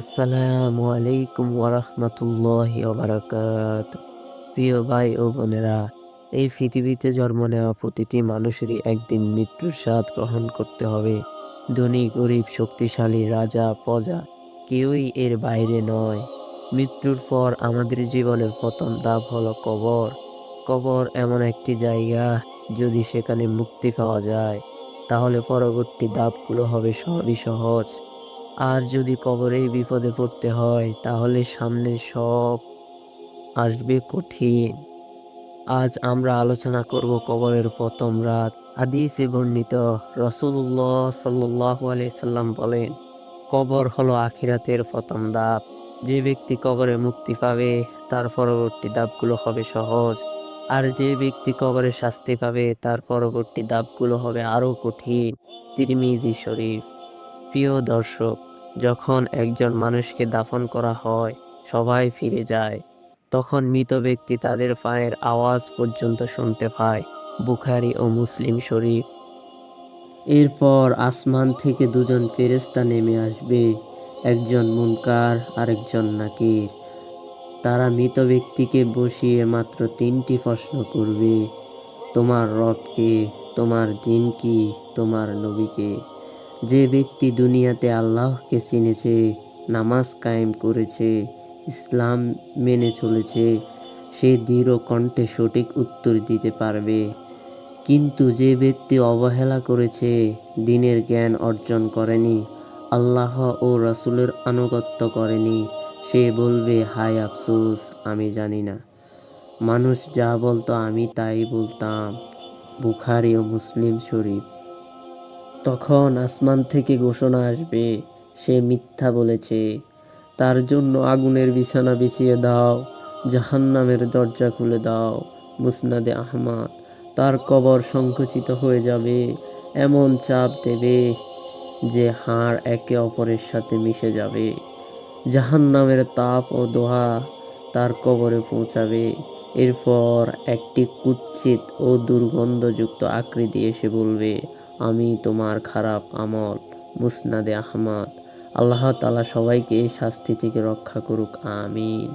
আসসালামু আলাইকুম ওরহমতুল্লাহি ওবারাকাত প্রিয় ভাই ও বোনেরা, এই পৃথিবীতে জন্ম নেওয়া প্রতিটি মানুষেরই একদিন মৃত্যুর স্বাদ গ্রহণ করতে হবে। ধনী, গরিব, শক্তিশালী, রাজা, প্রজা কেউই এর বাইরে নয়। মৃত্যুর পর আমাদের জীবনের প্রথম ধাপ হলো কবর। কবর এমন একটি জায়গা যদি সেখানে মুক্তি পাওয়া যায়, তাহলে পরবর্তী ধাপগুলো হবে সবই সহজ। আর যদি কবরেই বিপদে পড়তে হয়, তাহলে সামনে সব আসবে কঠিন। আজ আমরা আলোচনা করব কবরের প্রথম রাত। হাদিসে বর্ণিত রসুল্লাহ সাল্লাহ সাল্লাম বলেন, কবর হলো আখিরাতের প্রথম ধাপ যে ব্যক্তি কবরে মুক্তি পাবে, তার পরবর্তী ধাপগুলো হবে সহজ। আর যে ব্যক্তি কবরে শাস্তি পাবে, তার পরবর্তী ধাপগুলো হবে আরও কঠিন। তিরমিজি শরীফ। প্রিয় দর্শক, যখন একজন মানুষকে দাফন করা হয়, সবাই ফিরে যায়। তখন মৃত ব্যক্তি তাদের পায়ের আওয়াজ পর্যন্ত শুনতে পায়, বুখারি ও মুসলিম শরীফ। এরপর আসমান থেকে দুজন ফেরেস্তা নেমে আসবে, একজন মুনকার, আরেকজন নাকির। তারা মৃত ব্যক্তিকে বসিয়ে মাত্র তিনটি প্রশ্ন করবে, তোমার রবকে তোমার দিন কি, তোমার নবীকে যে ব্যক্তি দুনিয়াতে আল্লাহকে চিনেছে, নামাজ কায়েম করেছে, ইসলাম মেনে চলেছে, সে দৃঢ় কণ্ঠে সঠিক উত্তর দিতে পারবে। কিন্তু যে ব্যক্তি অবহেলা করেছে, দিনের জ্ঞান অর্জন করেনি, আল্লাহ ও রসুলের আনুগত্য করেনি, সে বলবে, হায় আফসোস, আমি জানি না। মানুষ যা বলতো আমি তাই বলতাম। বুখারি ও মুসলিম শরীফ। তখন আসমান থেকে ঘোষণা আসবে, সে মিথ্যা বলেছে। তার জন্য আগুনের বিছানা বিছিয়ে দাও, জাহান্নামের দরজা খুলে দাও, মুসনাদে আহমাদ। তার কবর সংকুচিত হয়ে যাবে, এমন চাপ দেবে যে হাড় একে অপরের সাথে মিশে যাবে। জাহান্নামের তাপ ও দোহা তার কবরে পৌঁছাবে। এরপর একটি কুৎসিত ও দুর্গন্ধযুক্ত আকৃতি এসে বলবে আমি তোমার খারাপ আমল, মুসনাদে আহমদ। আল্লাহ তালা সবাইকে এই শাস্তি থেকে রক্ষা করুক, আমিন।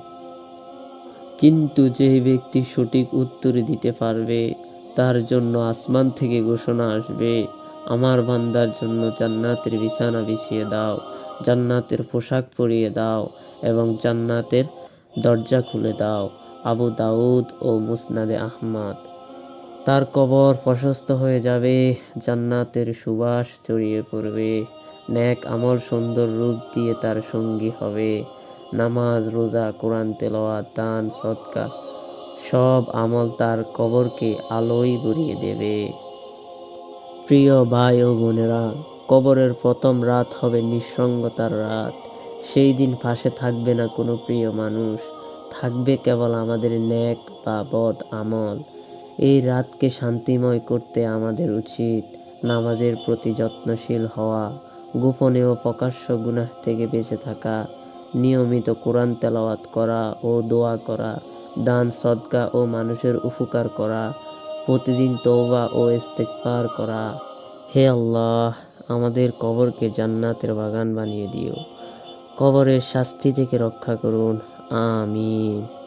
কিন্তু যে ব্যক্তি সঠিক উত্তর দিতে পারবে, তার জন্য আসমান থেকে ঘোষণা আসবে, আমার বান্দার জন্য জান্নাতের বিছানা বিছিয়ে দাও, জান্নাতের পোশাক পরিয়ে দাও এবং জান্নাতের দরজা খুলে দাও। আবু দাউদ ও মুসনাদে আহমদ। তার কবর প্রশস্ত হয়ে যাবে, জান্নাতের সুবাস ছড়িয়ে পড়বে ন্যাক আমল সুন্দর রূপ দিয়ে তার সঙ্গী হবে, নামাজ, রোজা, কোরআন, তেলাওয়াত, দান সৎকা সব আমল তার কবরকে আলোয় ভরিয়ে দেবে। প্রিয় ভাই ও বোনেরা, কবরের প্রথম রাত হবে নিঃসঙ্গতার রাত। সেই দিন পাশে থাকবে না কোনো প্রিয় মানুষ, থাকবে কেবল আমাদের ন্যাক বা বদ আমল। এই রাতকে শান্তিময় করতে আমাদের উচিত। নামাজের প্রতি যত্নশীল হওয়া, গোপনে ও প্রকাশ্য গুনাহ থেকে বেঁচে থাকা, নিয়মিত কোরআন তেলাওয়াত করা ও দোয়া করা, দান, সদকা ও মানুষের উপকার করা, প্রতিদিন তওবা ও ইস্তেকবার করা। হে আল্লাহ, আমাদের কবরকে জান্নাতের বাগান বানিয়ে দিও। কবরের শাস্তি থেকে রক্ষা করুন। আমিন।